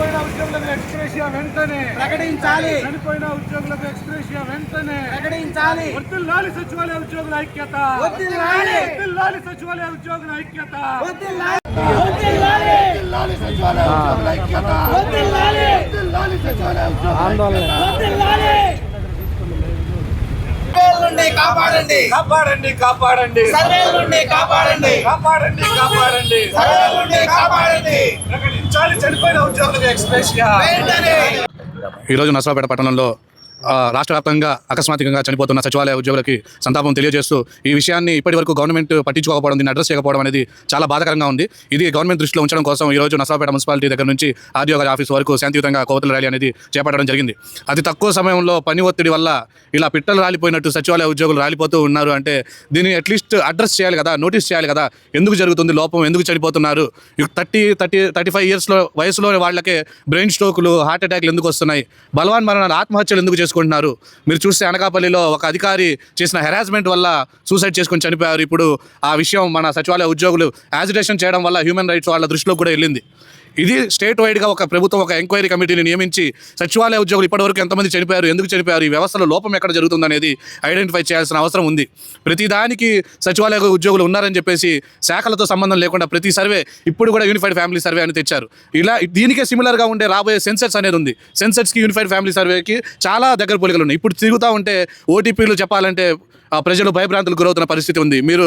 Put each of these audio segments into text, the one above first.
చనిపోయిన ఉద్యోగులకు ఎక్స్ప్రెషియా వెంటనే. ప్రకటించాలి. చనిపోయిన ఉద్యోగులకు ఎక్స్ప్రెషియా వెంటనే. ప్రకటించాలి. వర్తిల్లాలి సచివాలయ ఉద్యోగుల ఐక్యత. వర్ధిల్లాలి. వర్తిల్లాలి సచివాలయ ఉద్యోగుల ఐక్యత. వదిలాలి వర్తిల్లాలి సచివాలయ ఉద్యోగుల ఐక్యత. వదిలాలి వర్తిల్లాలి సచివాలయ ఉద్యోగుల సర్వేల నుండి కాపాడండి. కాపాడండి కాపాడండి. సర్వేల కాపాడండి. కాపాడండి కాపాడండి. సర్వేల కాపాడండి. ఈరోజు నర్సరావుపేట పట్టణంలో రాష్ట్ర వ్యాప్తంగా అకస్మాత్తుగా చనిపోతున్న సచివాలయ ఉద్యోగులకి సంతాపం తెలియజేస్తూ ఈ విషయాన్ని ఇప్పటి వరకు గవర్నమెంట్ పట్టించుకోకపోవడం దీన్ని అడ్రస్ చేయకపోవడం అనేది చాలా బాధాకరంగా ఉంది. ఇది గవర్నమెంట్ దృష్టిలో ఉంచడం కోసం ఈ రోజు నర్సరావుపేట మున్సిపాలిటీ దగ్గర నుంచి ఆర్డీఓ గారి ఆఫీస్ వరకు శాంతియుతంగా కోవతల ర్యాలీ అనేది చేపట్టడం జరిగింది. అతి తక్కువ సమయంలో పని ఒత్తిడి వల్ల ఇలా పిట్టలు రాలిపోయినట్టు సచివాలయ ఉద్యోగులు రాలిపోతూ ఉన్నారు అంటే దీన్ని అట్లీస్ట్ అడ్రస్ చేయాలి కదా నోటీస్ చేయాలి కదా ఎందుకు జరుగుతుంది లోపం ఎందుకు చనిపోతున్నారు? థర్టీ థర్టీ థర్టీ ఫైవ్ ఇయర్స్లో వయసులో వాళ్ళకే బ్రెయిన్ స్ట్రోకులు హార్ట్ అటాక్లు ఎందుకు వస్తున్నాయి? బలవాన్ మరణాలు ఆత్మహత్యలు ఎందుకు చేసుకుంటున్నారు. మీరు చూస్తే అనకాపల్లిలో ఒక అధికారి చేసిన హెరాస్మెంట్ వల్ల సూసైడ్ చేసుకొని చనిపోయారు. ఇప్పుడు ఆ విషయం మన సచివాలయ ఉద్యోగులు యాజిటేషన్ చేయడం వల్ల హ్యూమన్ రైట్స్ వాళ్ళ దృష్టిలో కూడా వెళ్ళింది. ఇది స్టేట్ వైడ్గా ఒక ప్రభుత్వం ఒక ఎంక్వైరీ కమిటీని నియమించి సచివాలయ ఉద్యోగులు ఇప్పటివరకు ఎంతమంది చనిపోయారు ఎందుకు చనిపోయారు ఈ వ్యవస్థలో లోపం ఎక్కడ జరుగుతుందనేది ఐడెంటిఫై చేయాల్సిన అవసరం ఉంది. ప్రతిదానికి సచివాలయ ఉద్యోగులు ఉన్నారని చెప్పేసి శాఖలతో సంబంధం లేకుండా ప్రతి సర్వే ఇప్పుడు కూడా యూనిఫైడ్ ఫ్యామిలీ సర్వే అని తెచ్చారు. ఇలా దీనికే సిమిలర్గా ఉండే రాబోయే సెన్సెట్స్ అనేది ఉంది. సెన్సెట్స్కి యూనిఫైడ్ ఫ్యామిలీ సర్వేకి చాలా దగ్గర పోలికలు ఉన్నాయి. ఇప్పుడు తిరుగుతూ ఉంటే ఓటీపీలు చెప్పాలంటే ప్రజలు భయభ్రాంతులకు గురవుతున్న పరిస్థితి ఉంది. మీరు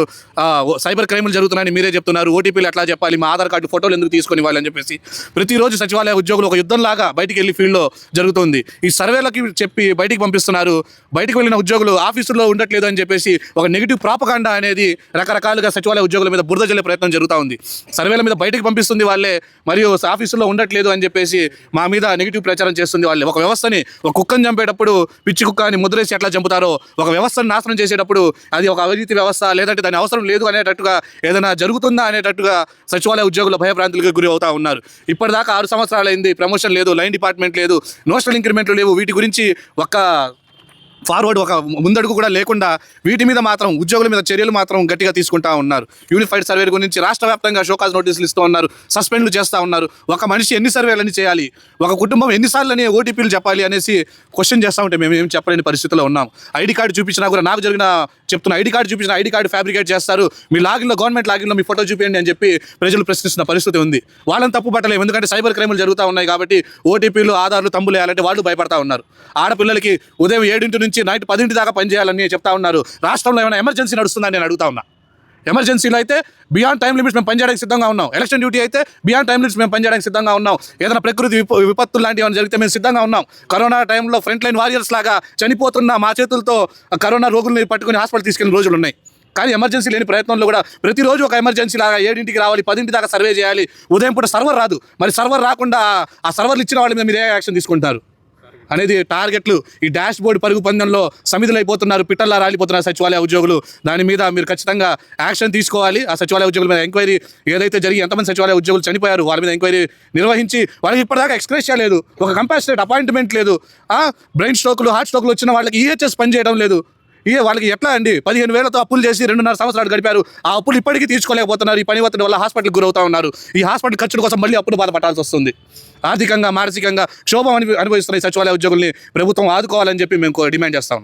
సైబర్ క్రైమ్లు జరుగుతున్నాయని మీరే చెప్తున్నారు. ఓటీపీలు ఎట్లా చెప్పాలి? మా ఆధార్ కార్డు ఫోటోలు ఎందుకు తీసుకొని వాళ్ళని చెప్పేసి ప్రతిరోజు సచివాలయ ఉద్యోగులు ఒక యుద్ధంలాగా బయటికి వెళ్ళి ఫీల్డ్లో జరుగుతుంది. ఈ సర్వేలకి చెప్పి బయటికి పంపిస్తున్నారు. బయటికి వెళ్ళిన ఉద్యోగులు ఆఫీసుల్లో ఉండట్లేదు అని చెప్పేసి ఒక నెగిటివ్ ప్రాపకాండ అనేది రకరకాలుగా సచివాలయ ఉద్యోగుల మీద బురద జల్లే ప్రయత్నం జరుగుతూ ఉంది. సర్వేల మీద బయటికి పంపిస్తుంది వాళ్ళే మరియు ఆఫీసుల్లో ఉండట్లేదు అని చెప్పేసి మా మీద నెగిటివ్ ప్రచారం చేస్తుంది వాళ్ళే. ఒక వ్యవస్థని ఒక కుక్కని చంపేటప్పుడు పిచ్చి కుక్క అని ముద్రేసి ఎట్లా చంపుతారో ఒక వ్యవస్థను నాశనం చేసేటప్పుడు అది ఒక అవినీతి వ్యవస్థ లేదంటే దాని అవసరం లేదు అనేటట్టుగా ఏదైనా జరుగుతుందా అనేటట్టుగా సచివాలయ ఉద్యోగులు భయభ్రాంతులకు గురి అవుతా ఉన్నారు. ఇప్పటిదాకా ఆరు సంవత్సరాలు అయింది ప్రమోషన్ లేదు లైన్ డిపార్ట్మెంట్ లేదు. నోషనల్ ఇంక్రిమెంట్లు లేవు. వీటి గురించి ఒక ఫార్వర్డ్ ఒక ముందడుగు కూడా లేకుండా వీటి మీద మాత్రం ఉద్యోగుల మీద చర్యలు మాత్రం గట్టిగా తీసుకుంటా ఉన్నారు. యూనిఫైడ్ సర్వే గురించి రాష్ట్ర వ్యాప్తంగా షోకాజ్ నోటీసులు ఇస్తూ ఉన్నారు సస్పెండ్లు చేస్తూ ఉన్నారు. ఒక మనిషి ఎన్ని సర్వేలని చేయాలి? ఒక కుటుంబం ఎన్నిసార్లని ఓటీపీలు చెప్పాలి అనేసి క్వశ్చన్ చేస్తూ ఉంటే మేము ఏం చెప్పలేని పరిస్థితిలో ఉన్నాం. ఐడి కార్డు చూపించినా కూడా నాకు జరిగిన చెప్తున్న ఐడి కార్డు చూపించిన ఐడి కార్డు ఫ్యాబ్రికేట్ చేస్తారు. మీ లాగిన్లో గవర్నమెంట్ లాగిన్లో మీ ఫోటో చూపించండి అని చెప్పి ప్రజలు ప్రశ్నిస్తున్న పరిస్థితి ఉంది. వాళ్ళని తప్పు పట్టలేము. ఎందుకంటే సైబర్ క్రైమ్లు జరుగుతూ ఉన్నాయి కాబట్టి ఓటీపీలు ఆధార్లు తమ్ములు వేయాలంటే వాళ్ళు భయపడతా ఉన్నారు. ఆడపిల్లలకి ఉదయం ఏడింటి నుంచి నైట్ పదింటి దాకా పనిచేయాలని చెప్తా ఉన్నారు. రాష్ట్రంలో ఏమైనా ఎమర్జెన్సీ నడుస్తుందని నేను అడుగుతా ఉన్నా. ఎమర్జెన్సీలో అయితే బియాండ్ టైం లిమిట్స్ మేము పనిచేయడానికి సిద్ధంగా ఉన్నాం. ఎలక్షన్ డ్యూటీ అయితే బియాండ్ టైం లిమిట్స్ మేము పనిచేయడానికి సిద్ధంగా ఉన్నాం. ఏదైనా ప్రకృతి విపత్తులు లాంటివి ఏమైనా జరిగితే మేము సిద్ధంగా ఉన్నాం. కరోనా టైంలో ఫ్రంట్ లైన్ వారియర్స్ లాగా చనిపోతున్న మా చేతులతో కరోనా రోగుల్ని పట్టుకుని హాస్పిటల్ తీసుకెళ్ళిన రోజులు ఉన్నాయి. కానీ ఎమర్జెన్సీ లేని ప్రయత్నంలో కూడా ప్రతిరోజు ఒక ఎమర్జెన్సీ లాగా ఏడింటికి రావాలి పదింటి దాకా సర్వే చేయాలి. ఉదయం పూట సర్వర్ రాదు. మరి సర్వర్ రాకుండా ఆ సర్వర్లు ఇచ్చిన వాళ్ళ మీద మీరు ఏ యాక్షన్ తీసుకుంటారు? అనేది టార్గెట్లు ఈ డాష్ బోర్డు పరుగు పందెంలో సమిధులు అయిపోతున్నారు పిట్టల్లా రాలిపోతున్నారు సచివాలయ ఉద్యోగులు. దాని మీద మీరు ఖచ్చితంగా యాక్షన్ తీసుకోవాలి. ఆ సచివాలయ ఉద్యోగుల మీద ఎంక్వైరీ ఏదైతే జరిగి ఎంతమంది సచివాలయ ఉద్యోగులు చనిపోయారు వాళ్ళ మీద ఎంక్వైరీ నిర్వహించి వాళ్ళకి ఇప్పటిదాకా ఎక్స్ప్రెస్ లేదు ఒక కంపాసినేట్ అపాయింట్మెంట్ లేదు. బ్రెయిన్ స్ట్రోకులు హార్ట్ స్ట్రోకులు వచ్చిన వాళ్ళకి ఈహెచ్ఎస్ పనిచేయడం లేదు. ఇక వాళ్ళకి ఎట్లా అండి? పదిహేను వేలతో అప్పులు చేసి రెండున్నర సంవత్సరాలు గడిపారు. ఆ అప్పులు ఇప్పటికీ తీర్చుకోలేకపోతున్నారు. ఈ పని ఒత్తిడి వల్ల హాస్పిటల్కి గురవుతా ఉన్నారు. ఈ హాస్పిటల్ ఖర్చుల కోసం మళ్ళీ అప్పులు బాధపడాల్సి వస్తుంది. ఆర్థికంగా మానసికంగా క్షోభం అని అనుభవిస్తున్న ఈ సచివాలయ ఉద్యోగుల్ని ప్రభుత్వం ఆదుకోవాలని చెప్పి మేము డిమాండ్ చేస్తా ఉన్నాం.